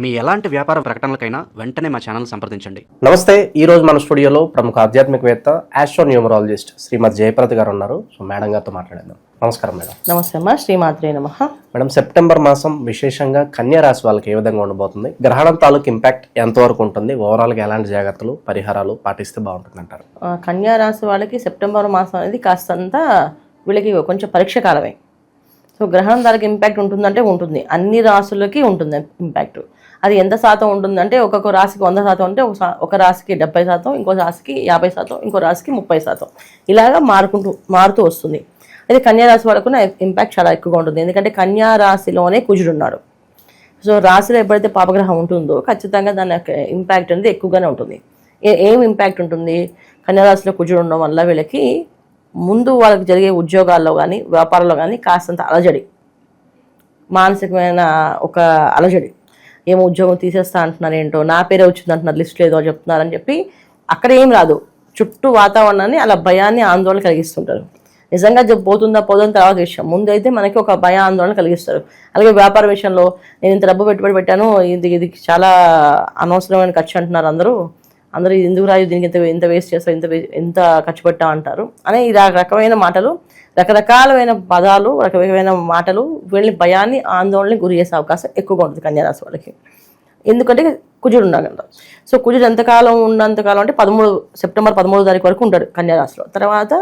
మీ ఎలాంటి వ్యాపార ప్రకటనలకైనా వెంటనే మా ఛానల్ సంప్రదించండి. నమస్తే ఈ రోజు మన స్టూడియోలో ప్రముఖ ఆధ్యాత్మికవేత్త ఆస్ట్రో న్యూమరాలజిస్ట్ శ్రీమతి జయప్రద గారు ఉన్నారు. సో మేడం గారితో మాట్లాడేద్దాం. నమస్కారం మేడం. నమస్తే అమ్మా శ్రీమాత్రే నమ. మేడం సెప్టెంబర్ మాసం విశేషంగా కన్యా రాశి వాళ్ళకి ఏ విధంగా ఉండబోతుంది? గ్రహణం తాలూకు ఇంపాక్ట్ ఎంతవరకు ఉంటుంది? ఓవరాల్గా ఎలాంటి జాగ్రత్తలు పరిహారాలు పాటిస్తే బాగుంటుంది అంటారు కన్యా రాశి వాళ్ళకి సెప్టెంబర్ మాసం అనేది కాస్తంత వీళ్ళకి కొంచెం పరీక్ష కాలమే. సో గ్రహణం దానికి ఇంపాక్ట్ ఉంటుందంటే ఉంటుంది. అన్ని రాసులకి ఉంటుంది ఇంపాక్ట్. అది ఎంత శాతం ఉంటుందంటే ఒక్కొక్క రాశికి వంద శాతం అంటే ఒక ఒక రాశికి డెబ్బై శాతం ఇంకో రాశికి యాభై శాతం ఇంకో రాశికి ముప్పై శాతం. ఇలాగా మారుకుంటూ మారుతూ వస్తుంది. అయితే కన్యారాశి వరకు వాళ్ళకు ఇంపాక్ట్ చాలా ఎక్కువగా ఉంటుంది. ఎందుకంటే కన్యారాశిలోనే కుజుడు ఉన్నాడు. సో రాశిలో ఎప్పుడైతే పాపగ్రహం ఉంటుందో ఖచ్చితంగా దాని యొక్క ఇంపాక్ట్ అనేది ఎక్కువగానే ఉంటుంది. ఏ ఏం ఇంపాక్ట్ ఉంటుంది? కన్యారాశిలో కుజుడు ఉండడం వల్ల వీళ్ళకి ముందు వాళ్ళకి జరిగే ఉద్యోగాల్లో కానీ వ్యాపారంలో కానీ కాస్తంత అలజడి. మానసికమైన ఒక అలజడి. ఏమో ఉద్యోగం తీసేస్తా అంటున్నారు ఏంటో నా పేరే వచ్చింది అంటున్నారు లిస్ట్ లేదో చెప్తున్నారని చెప్పి అక్కడ ఏం రాదు. చుట్టూ వాతావరణాన్ని అలా భయాన్ని ఆందోళన కలిగిస్తుంటారు. నిజంగా జబ్బు పోతుందా పోదని తర్వాత విషయం. ముందైతే మనకి ఒక భయ ఆందోళన కలిగిస్తారు. అలాగే వ్యాపార విషయంలో నేను ఇంత డబ్బు పెట్టుబడి పెట్టాను ఇది ఇది చాలా అనవసరమైన ఖర్చు అంటున్నారు అందరూ. అందరూ ఎందుకు రాదు దీనికి ఎంత ఎంత వేస్ట్ చేస్తావు ఎంత ఎంత ఖర్చు పెట్టావు అంటారు. అనే ఈ రకమైన మాటలు రకరకాలమైన పదాలు రకరకమైన మాటలు వీళ్ళని భయాన్ని ఆందోళనని గురి చేసే అవకాశం ఎక్కువగా ఉంటుంది కన్యారాశి వాళ్ళకి. ఎందుకంటే కుజుడు ఉన్నాడు సో కుజుడు ఎంతకాలం ఉన్నంతకాలం అంటే పదమూడు సెప్టెంబర్ పదమూడో తారీఖు వరకు ఉంటాడు కన్యారాశిలో. తర్వాత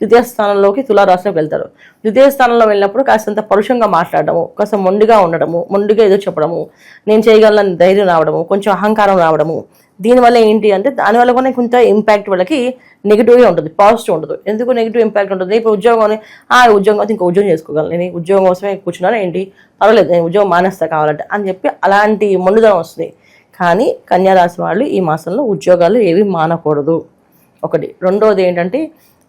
ద్వితీయ స్థానంలోకి తులారాశిలోకి వెళ్తారు ద్వితీయ స్థానంలో వెళ్ళినప్పుడు కాస్తంత పరుషంగా మాట్లాడడము కాస్త మొండిగా ఉండడము మొండిగా ఏదో చెప్పడము నేను చేయగలను ధైర్యం రావడము కొంచెం అహంకారం రావడము దీనివల్ల ఏంటి అంటే దానివల్ల కూడా కొంత ఇంపాక్ట్ వాళ్ళకి నెగిటివ్గా ఉంటుంది పాజిటివ్ ఉండదు ఎందుకు నెగిటివ్ ఇంపాక్ట్ ఉంటుంది? ఇప్పుడు ఉద్యోగం ఆ ఉద్యోగం అయితే ఇంకో ఉద్యోగం చేసుకోగలను. నేను ఉద్యోగం కోసమే కూర్చున్నాను ఏంటి? పర్వాలేదు నేను ఉద్యోగం మానేస్తా కావాలంటే అని చెప్పి అలాంటి మొండుదనం వస్తుంది. కానీ కన్యారాశి వాళ్ళు ఈ మాసంలో ఉద్యోగాలు ఏవి మానకూడదు. ఒకటి. రెండోది ఏంటంటే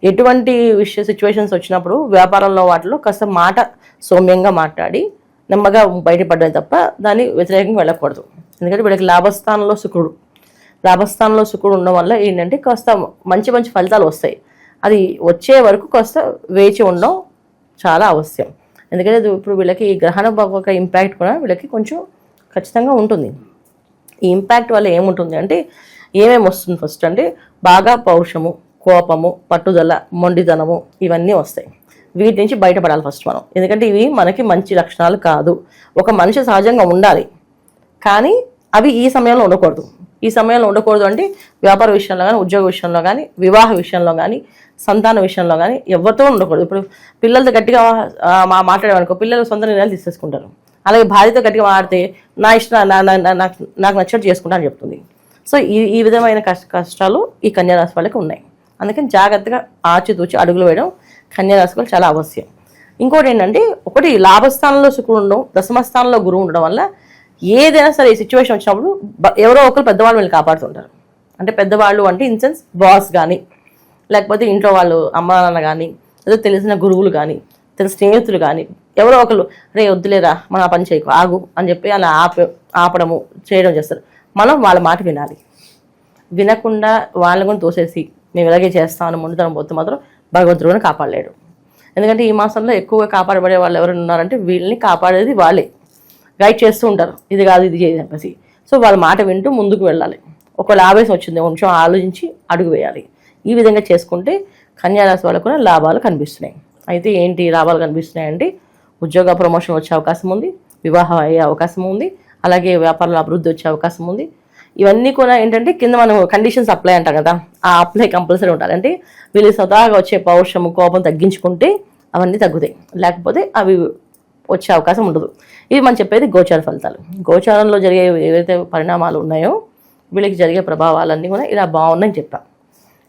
ఎటువంటి విషయ సిచ్యువేషన్స్ వచ్చినప్పుడు వ్యాపారంలో వాటిలో కాస్త మాట సౌమ్యంగా మాట్లాడి నెమ్మగా బయటపడమే తప్ప దాన్ని వ్యతిరేకంగా వెళ్ళకూడదు. ఎందుకంటే వీళ్ళకి లాభస్థానంలో శుక్రుడు. లాభస్థానంలో శుక్రుడు ఉండడం వల్ల ఏంటంటే కాస్త మంచి మంచి ఫలితాలు వస్తాయి. అది వచ్చే వరకు కాస్త వేచి ఉండడం చాలా అవశ్యం. ఎందుకంటే ఇప్పుడు వీళ్ళకి ఈ గ్రహణ ఒక ఇంపాక్ట్ కూడా వీళ్ళకి కొంచెం ఖచ్చితంగా ఉంటుంది. ఈ ఇంపాక్ట్ వల్ల ఏముంటుంది అంటే ఏమేమి వస్తుంది ఫస్ట్ అంటే బాగా పౌరుషము కోపము పట్టుదల మొండితనము ఇవన్నీ వస్తాయి. వీటి నుంచి బయటపడాలి ఫస్ట్ మనం. ఎందుకంటే ఇవి మనకి మంచి లక్షణాలు కాదు. ఒక మనిషి సహజంగా ఉండాలి. కానీ అవి ఈ సమయంలో ఉండకూడదు. ఈ సమయంలో ఉండకూడదు అంటే వ్యాపార విషయంలో కానీ ఉద్యోగ విషయంలో కానీ వివాహ విషయంలో కానీ సంతాన విషయంలో కానీ ఎవరితో ఉండకూడదు. ఇప్పుడు పిల్లలతో గట్టిగా మా మాట్లాడేవనుకో పిల్లలు సొంత నిర్ణయాలు తీసేసుకుంటారు. అలాగే భార్యతో గట్టిగా మాడితే నా ఇష్టం నా- నాకు నాకు నచ్చట్టు చేసుకుంటా అని చెప్తుంది. సో ఈ ఈ విధమైన కష్ట కష్టాలు ఈ కన్యారాశి వాళ్ళకి ఉన్నాయి. అందుకని జాగ్రత్తగా ఆచితూచి అడుగులు వేయడం కన్యారాశి వాళ్ళు చాలా అవశ్యం. ఇంకోటి ఏంటంటే ఒకటి లాభస్థానంలో శుక్రుడు ఉండడం దశమ స్థానంలో గురువు ఉండడం వల్ల ఏదైనా సరే ఈ సిచ్యువేషన్ వచ్చినప్పుడు ఎవరో ఒకరు పెద్దవాళ్ళు వీళ్ళు కాపాడుతుంటారు. అంటే పెద్దవాళ్ళు అంటే ఇన్ సెన్స్ బాస్ కానీ లేకపోతే ఇంట్లో వాళ్ళు అమ్మ నాన్న కానీ ఏదో తెలిసిన గురువులు కానీ తెలిసిన స్నేహితులు కానీ ఎవరో ఒకరు రే వద్దులేరా మన పని చేయకు ఆగు అని చెప్పి అలా ఆప ఆపడము చేయడం చేస్తారు. మనం వాళ్ళ మాట వినాలి. వినకుండా వాళ్ళని కూడా తోసేసి మేము ఇలాగే చేస్తామని ముందుతనం పోతే మాత్రం భగవంతుడు కూడా కాపాడలేడు. ఎందుకంటే ఈ మాసంలో ఎక్కువగా కాపాడబడే వాళ్ళు ఎవరు ఉన్నారంటే వీళ్ళని కాపాడేది వాళ్ళే. గైడ్ చేస్తూ ఉంటారు. ఇది కాదు ఇది చేయదు చెప్పేసి సో వాళ్ళ మాట వింటూ ముందుకు వెళ్ళాలి. ఒకవేళ ఆవేశం వచ్చింది కొంచెం ఆలోచించి అడుగు వేయాలి. ఈ విధంగా చేసుకుంటే కన్యారాశి వాళ్ళకు కూడా లాభాలు కనిపిస్తున్నాయి. అయితే ఏంటి లాభాలు కనిపిస్తున్నాయంటే ఉద్యోగ ప్రమోషన్ వచ్చే అవకాశం ఉంది వివాహం అయ్యే అవకాశం ఉంది అలాగే వ్యాపారంలో అభివృద్ధి వచ్చే అవకాశం ఉంది. ఇవన్నీ కూడా ఏంటంటే కింద మనం కండిషన్స్ అప్లై అంటాం కదా ఆ అప్లై కంపల్సరీ ఉండాలి. అంటే వీళ్ళు సదాగా వచ్చే పౌరుషము కోపం తగ్గించుకుంటే అవన్నీ తగ్గుతాయి. లేకపోతే అవి వచ్చే అవకాశం ఉండదు. ఇది మనం చెప్పేది గోచార ఫలితాలు. గోచారంలో జరిగే ఏవైతే పరిణామాలు ఉన్నాయో వీళ్ళకి జరిగే ప్రభావాలన్నీ కూడా ఇలా బాగున్నాయని చెప్పాం.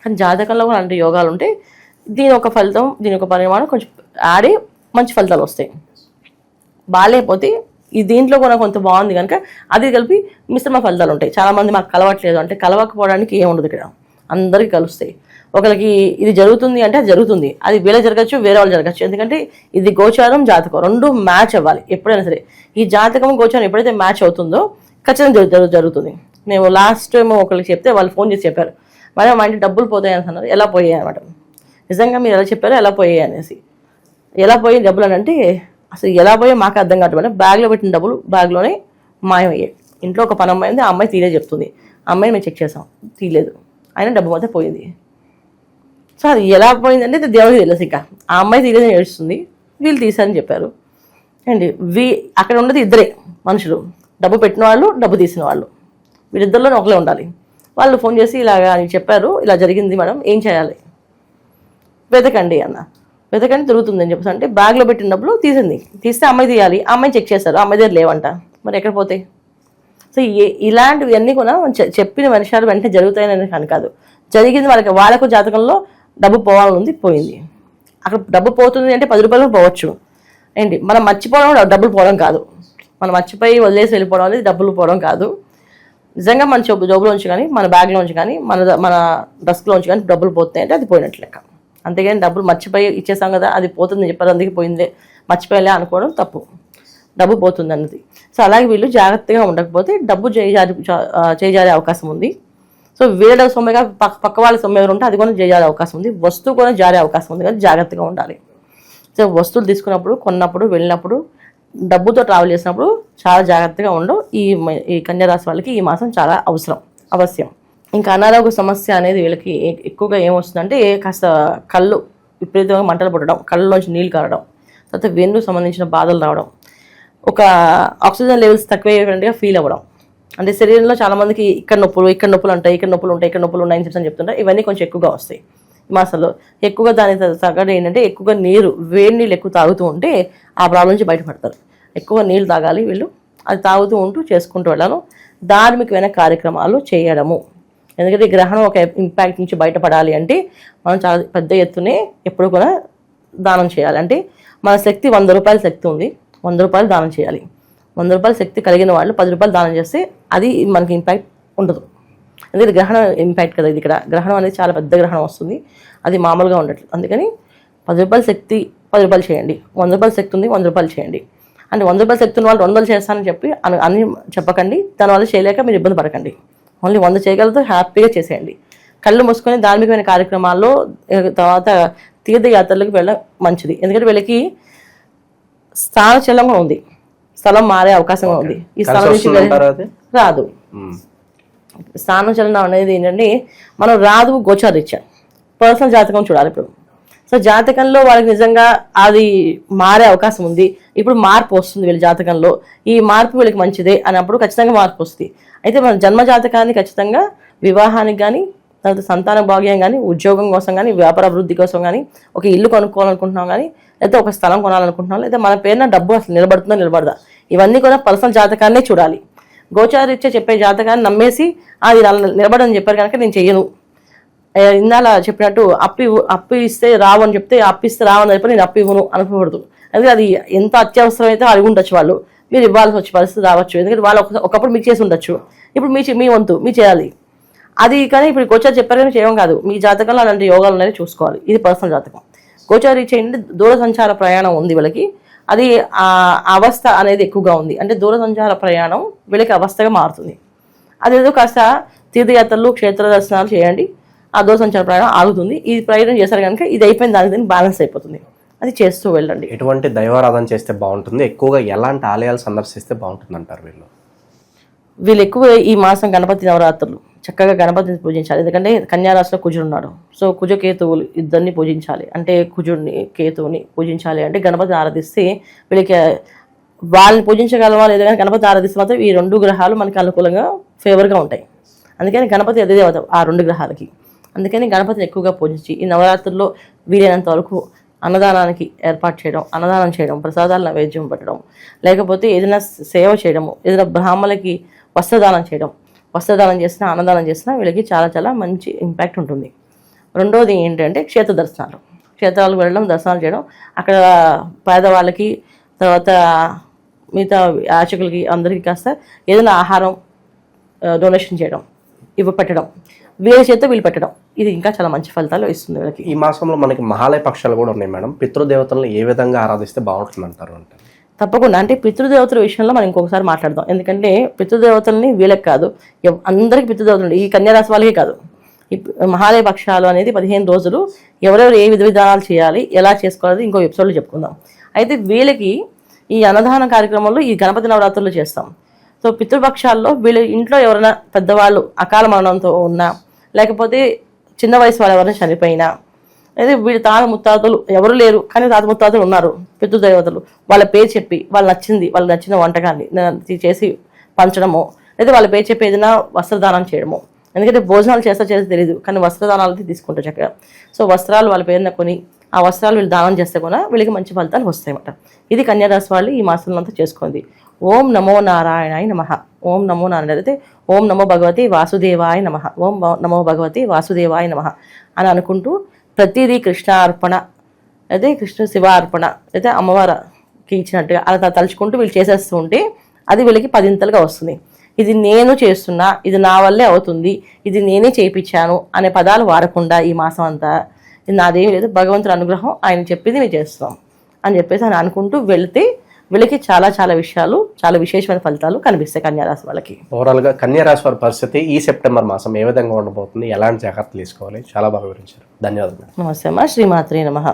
కానీ జాతకంలో కూడా అలాంటి యోగాలు ఉంటే దీని ఒక ఫలితం దీని ఒక పరిమాణం కొంచెం ఆడి మంచి ఫలితాలు వస్తాయి. బాగాలేకపోతే ఈ దీంట్లో కూడా కొంత బాగుంది కనుక అది కలిపి మిశ్రమ ఫలితాలు ఉంటాయి. చాలామంది మాకు కలవట్లేదు అంటే కలవకపోవడానికి ఏముండదు ఇక్కడ. అందరికీ కలుస్తాయి. ఒకరికి ఇది జరుగుతుంది అంటే అది జరుగుతుంది. అది వీళ్ళ జరగచ్చు వేరే వాళ్ళు జరగచ్చు. ఎందుకంటే ఇది గోచారం జాతకం. రెండు మ్యాచ్ అవ్వాలి. ఎప్పుడైనా సరే. ఈ జాతకం గోచారం ఎప్పుడైతే మ్యాచ్ అవుతుందో ఖచ్చితంగా జరుగుతుంది. మేము లాస్ట్ టైం ఒకరికి చెప్తే వాళ్ళు ఫోన్ చేసి చెప్పారు. మేడం మా ఇంటి డబ్బులు పోతాయి అన్నారు. ఎలా పోయాయి అనమాట నిజంగా మీరు ఎలా చెప్పారో ఎలా పోయాయి అనేసి. ఎలా పోయి డబ్బులు అని అంటే అసలు ఎలా పోయో మాకు అర్థం కావట్లేదు బ్యాగ్లో పెట్టిన డబ్బులు బ్యాగ్లోనే మాయమయ్యాయి. ఇంట్లో ఒక పని అమ్మాయి ఉంది ఆ అమ్మాయి తీరే చెప్తుంది. అమ్మాయిని మేము చెక్ చేసాం. తీయలేదు. అయినా డబ్బు మాత్రం పోయింది. సో అది ఎలా పోయిందంటే దేవుడికి తెలుసు ఇక. ఆ అమ్మాయి తీయలేదని ఏడుస్తుంది. వీళ్ళు తీసారని చెప్పారు. అండి వీ అక్కడ ఉన్నది ఇద్దరే మనుషులు. డబ్బు పెట్టిన వాళ్ళు డబ్బు తీసిన వాళ్ళు. వీళ్ళిద్దరిలోనే ఒకలే ఉండాలి. వాళ్ళు ఫోన్ చేసి ఇలాగా అని చెప్పారు. ఇలా జరిగింది మేడం ఏం చేయాలి? వెతకండి అన్న. వెతకండి తిరుగుతుంది అని చెప్పేసి. అంటే బ్యాగ్లో పెట్టిన డబ్బులు తీసింది. తీస్తే అమ్మాయి తీయాలి. ఆ అమ్మాయి చెక్ చేస్తారు అమ్మాయి దగ్గర లేవంట. మరి ఎక్కడ పోతాయి సో ఇలాంటివి ఇలాంటివన్నీ కూడా చెప్పిన మనుషులు వెంటనే జరుగుతాయని కానీ కాదు. జరిగింది వాళ్ళకి వాళ్ళకు జాతకంలో డబ్బు పోవాలని ఉంది పోయింది. అక్కడ డబ్బు పోతుంది అంటే పది రూపాయలు పోవచ్చు. ఏంటి? మనం మర్చిపోవడం డబ్బులు పోవడం కాదు. మనం మర్చిపోయి వదిలేసి వెళ్ళిపోవడం అనేది డబ్బులు పోవడం కాదు. నిజంగా మన జోబు జోబులోంచి కానీ మన బ్యాగ్లోంచి కానీ మన మన డస్క్లోంచి కానీ డబ్బులు పోతాయి అంటే అది పోయినట్లు లెక్క. అంతేగాని డబ్బులు మర్చిపోయి ఇచ్చేసాం కదా అది పోతుంది చెప్పారు అందుకే పోయిందే. మర్చిపోయలే అనుకోవడం తప్పు. డబ్బు పోతుంది అన్నది. సో అలాగే వీళ్ళు జాగ్రత్తగా ఉండకపోతే డబ్బు చేజారి చేయజారే అవకాశం ఉంది. సో వీళ్ళ సొమ్మెగా పక్క పక్క వాళ్ళ సొమ్మె ఉంటే అది కూడా చేజారే అవకాశం ఉంది. వస్తువు కూడా జారే అవకాశం ఉంది కానీ జాగ్రత్తగా ఉండాలి. సో వస్తువులు తీసుకున్నప్పుడు కొన్నప్పుడు వెళ్ళినప్పుడు డబ్బుతో ట్రావెల్ చేసినప్పుడు చాలా జాగ్రత్తగా ఉండవు ఈ ఈ కన్యారాశి వాళ్ళకి ఈ మాసం చాలా అవసరం అవశ్యం. ఇంకా అనారోగ్య సమస్య అనేది వీళ్ళకి ఎక్కువగా ఏమొస్తుందంటే కాస్త కళ్ళు విపరీతంగా మంటలు పుట్టడం కళ్ళలోంచి నీళ్ళు కారడం తర్వాత వెన్ను సంబంధించిన బాధలు రావడం ఒక ఆక్సిజన్ లెవెల్స్ తక్కువగా ఫీల్ అవ్వడం. అంటే శరీరంలో చాలామందికి ఇక్కడ నొప్పులు ఇక్కడ నొప్పులు ఉంటాయి ఇక్కడ నొప్పులు ఉంటాయి ఇక్కడ నొప్పులు ఉన్నాయని చెప్పి చెప్తుంటారు ఇవన్నీ కొంచెం ఎక్కువగా వస్తాయి. మాసంలో ఎక్కువగా దాని తగ్గడం ఏంటంటే ఎక్కువగా నీరు వేడి నీళ్ళు ఎక్కువ తాగుతూ ఉంటే ఆ ప్రాబ్లం నుంచి బయటపడతారు. ఎక్కువ నీళ్ళు తాగాలి వీళ్ళు. అది తాగుతూ ఉంటూ చేసుకుంటూ వెళ్ళాను ధార్మికమైన కార్యక్రమాలు చేయడము. ఎందుకంటే గ్రహణం ఒక ఇంపాక్ట్ నుంచి బయటపడాలి అంటే మనం చాలా పెద్ద ఎత్తునే ఎప్పుడు కూడా దానం చేయాలి. అంటే మన శక్తి వంద రూపాయల శక్తి ఉంది. వంద రూపాయలు దానం చేయాలి. వంద రూపాయల శక్తి కలిగిన వాళ్ళు పది రూపాయలు దానం చేస్తే అది మనకి ఇంపాక్ట్ ఉండదు. ఎందుకంటే గ్రహణం ఇంపాక్ట్ కదా ఇది ఇక్కడ. గ్రహణం అనేది చాలా పెద్ద గ్రహణం వస్తుంది. అది మామూలుగా ఉండట్లేదు. అందుకని పది రూపాయల శక్తి పది రూపాయలు చేయండి. వంద రూపాయల శక్తి ఉంది వంద రూపాయలు చేయండి. అంటే వంద రూపాయల శక్తి ఉన్న వాళ్ళు రెండు వందలు చేస్తానని చెప్పి అని అన్ని చెప్పకండి. దానివల్ల చేయలేక మీరు ఇబ్బంది పడకండి. ఓన్లీ వంద చేయగలతో హ్యాపీగా చేసేయండి. కళ్ళు మూసుకొని ధార్మికమైన కార్యక్రమాల్లో తర్వాత తీర్థయాత్రలకు వెళ్ళడం మంచిది. ఎందుకంటే వీళ్ళకి స్థానచలంగా ఉంది. స్థలం మారే అవకాశం ఉంది. ఈ స్థలం నుంచి? రాదు. స్థానం చలనం అనేది ఏంటంటే మనం రాదు గోచారీత్యా పర్సనల్ జాతకం చూడాలి ఇప్పుడు. సో జాతకంలో వాళ్ళకి నిజంగా అది మారే అవకాశం ఉంది. ఇప్పుడు మార్పు వస్తుంది వీళ్ళ జాతకంలో. ఈ మార్పు వీళ్ళకి మంచిదే అన్నప్పుడు ఖచ్చితంగా మార్పు వస్తుంది. అయితే మన జన్మ జాతకాన్ని ఖచ్చితంగా వివాహానికి కానీ తర్వాత సంతాన భాగ్యం కానీ ఉద్యోగం కోసం కానీ వ్యాపార అభివృద్ధి కోసం కానీ ఒక ఇల్లు కొనుక్కోవాలనుకుంటున్నాం కానీ లేదా ఒక స్థలం కొనాలనుకుంటున్నాం లేదా మన పేరున డబ్బు అసలు నిలబడుతుందో నిలబడదా? ఇవన్నీ కూడా పర్సనల్ జాతకాన్నే చూడాలి. గోచారీత్యా చెప్పే జాతకాన్ని నమ్మేసి అది నిలబడని చెప్పారు కనుక నేను చెయ్యను. ఇందాల చెప్పినట్టు అప్పు అప్పు ఇస్తే రావు అని చెప్తే అప్పు ఇస్తే రావు అని చెప్పి నేను అప్పు ఇవ్వను అనుకోకూడదు. అందుకే అది ఎంత అత్యవసరమైతే అడిగి ఉండొచ్చు వాళ్ళు. మీరు ఇవ్వాల్సి వచ్చే పరిస్థితి రావచ్చు. ఎందుకంటే వాళ్ళు ఒకప్పుడు మీకు చేసి ఉండొచ్చు. ఇప్పుడు మీ మీ వంతు మీ చేయాలి. అది కానీ ఇప్పుడు గోచారి చెప్పారు కానీ చేయడం కాదు. మీ జాతకంలో అలాంటి యోగాలు అనేది చూసుకోవాలి. ఇది పర్సనల్ జాతకం. గోచారి చేయండి దూర సంచార ప్రయాణం ఉంది వీళ్ళకి. అది ఆ అవస్థ అనేది ఎక్కువగా ఉంది. అంటే దూర సంచార ప్రయాణం వీళ్ళకి అవస్థగా మారుతుంది. అదేదో కాస్త తీర్థయాత్రలు క్షేత్ర దర్శనాలు చేయండి. ఆ దూర సంచార ప్రయాణం ఆగుతుంది. ఈ ప్రయాణం చేశారు కనుక ఇది అయిపోయిన దానికి దీనికి బ్యాలెన్స్ అయిపోతుంది. అది చేస్తూ వెళ్ళండి. ఎటువంటి దైవారాధన చేస్తే బాగుంటుంది? ఎక్కువగా ఎలాంటి ఆలయాలు సందర్శిస్తే బాగుంటుంది అంటారు వీళ్ళు? వీళ్ళు ఎక్కువ ఈ మాసం గణపతి నవరాత్రులు. చక్కగా గణపతిని పూజించాలి. ఎందుకంటే కన్యారాశిలో కుజుడు ఉన్నాడు. సో కుజకేతువులు ఇద్దరిని పూజించాలి. అంటే కుజుడిని కేతువుని పూజించాలి అంటే గణపతిని ఆరాధిస్తే వీళ్ళకి వాళ్ళని పూజించగలవా లేదా కానీ గణపతి ఆరాధిస్తే మాత్రం ఈ రెండు గ్రహాలు మనకి అనుకూలంగా ఫేవర్గా ఉంటాయి. అందుకని గణపతి అదే దేవత ఆ రెండు గ్రహాలకి. అందుకని గణపతిని ఎక్కువగా పూజించి ఈ నవరాత్రుల్లో వీలైనంత వరకు అన్నదానానికి ఏర్పాటు చేయడం అన్నదానం చేయడం ప్రసాదాల నైవేద్యం పెట్టడం లేకపోతే ఏదైనా సేవ చేయడము ఏదైనా బ్రాహ్మణులకి వస్త్రదానం చేయడం వస్త్రదానం చేసినా అన్నదానం చేసినా వీళ్ళకి చాలా చాలా మంచి ఇంపాక్ట్ ఉంటుంది. రెండోది ఏంటంటే క్షేత్ర దర్శనాలు. క్షేత్రాలకు వెళ్ళడం దర్శనాలు చేయడం. అక్కడ పేదవాళ్ళకి తర్వాత మిగతా యాచకులకి అందరికీ కాస్త ఏదైనా ఆహారం డొనేషన్ చేయడం ఇవ్వ పెట్టడం వీళ్ళ చేత వీళ్ళు పెట్టడం. ఇది ఇంకా చాలా మంచి ఫలితాలు ఇస్తుంది వీళ్ళకి. ఈ మాసంలో మనకి మహాలయ పక్షాలు కూడా ఉన్నాయి మేడం. పితృదేవతలను ఏ విధంగా ఆరాధిస్తే బాగుంటుంది అంటారు అంటే? తప్పకుండా. అంటే పితృదేవతల విషయంలో మనం ఇంకొకసారి మాట్లాడదాం. ఎందుకంటే పితృదేవతల్ని వీళ్ళకి కాదు అందరికీ అందరికి పితృదేవతలు ఈ కన్యారాశి వాళ్ళకే కాదు. ఈ మహాలయ పక్షాలు అనేది పదిహేను రోజులు ఎవరెవరు ఏ విధ విధానాలు చేయాలి ఎలా చేసుకోవాలి ఇంకో ఎపిసోడ్లో చెప్పుకుందాం. అయితే వీళ్ళకి ఈ అన్నదాన కార్యక్రమంలో ఈ గణపతి నవరాత్రులు చేస్తాం. సో పితృపక్షాల్లో వీళ్ళ ఇంట్లో ఎవరైనా పెద్దవాళ్ళు అకాల మరణంతో ఉన్నా లేకపోతే చిన్న వయసు వాళ్ళు ఎవరైనా చనిపోయినా అయితే వీళ్ళు తాత ముత్తాతలు ఎవరు లేరు కానీ తాత ముత్తాతలు ఉన్నారు పెద్ద దేవతలు వాళ్ళ పేరు చెప్పి వాళ్ళు నచ్చింది వాళ్ళు నచ్చిన వంటకాన్ని చేసి పంచడము లేదా వాళ్ళ పేరు చెప్పి ఏదైనా వస్త్రదానం చేయడము. ఎందుకంటే భోజనాలు చేస్తా చేస్తే తెలియదు కానీ వస్త్రదానాలు తీసుకుంటారు చక్కగా. సో వస్త్రాలు వాళ్ళ పేరున కొని ఆ వస్త్రాలు వీళ్ళు దానం చేస్తే కూడా వీళ్ళకి మంచి ఫలితాలు వస్తాయన్నమాట. ఇది కన్యారాశి వాళ్ళు ఈ మాసంలో అంతా చేసుకోండి. ఓం నమో నారాయణాయ నమ. ఓం నమో నారాయణ అయితే ఓం నమో భగవతి వాసుదేవాయ నమ. ఓం నమో భగవతి వాసుదేవాయ నమ అని అనుకుంటూ ప్రతిదీ కృష్ణ అర్పణ అయితే కృష్ణ శివ అర్పణ అయితే అమ్మవారికి ఇచ్చినట్టుగా అలా తలుచుకుంటూ వీళ్ళు చేసేస్తూ ఉంటే అది వీళ్ళకి పదింతలుగా వస్తుంది. ఇది నేను చేస్తున్నా ఇది నా వల్లే అవుతుంది ఇది నేనే చేయించాను అనే పదాలు వాడకుండా ఈ మాసం అంతా ఇది నాదేం లేదు. భగవంతుడి అనుగ్రహం ఆయన చెప్పింది మేము చేస్తాం అని చెప్పేసి ఆయన అనుకుంటూ వెళితే వీళ్ళకి చాలా చాలా విషయాలు చాలా విశేషమైన ఫలితాలు కనిపిస్తాయి కన్యారాశి వాళ్ళకి. ఓవరాల్గా కన్యా రాశి వారి పరిస్థితి ఈ సెప్టెంబర్ మాసం ఏ విధంగా ఉండబోతుంది ఎలాంటి జాగ్రత్తలు తీసుకోవాలి చాలా బాగా వివరించారు. ధన్యవాదాలు నమస్తే అమ్మ శ్రీమాత్రి నమః.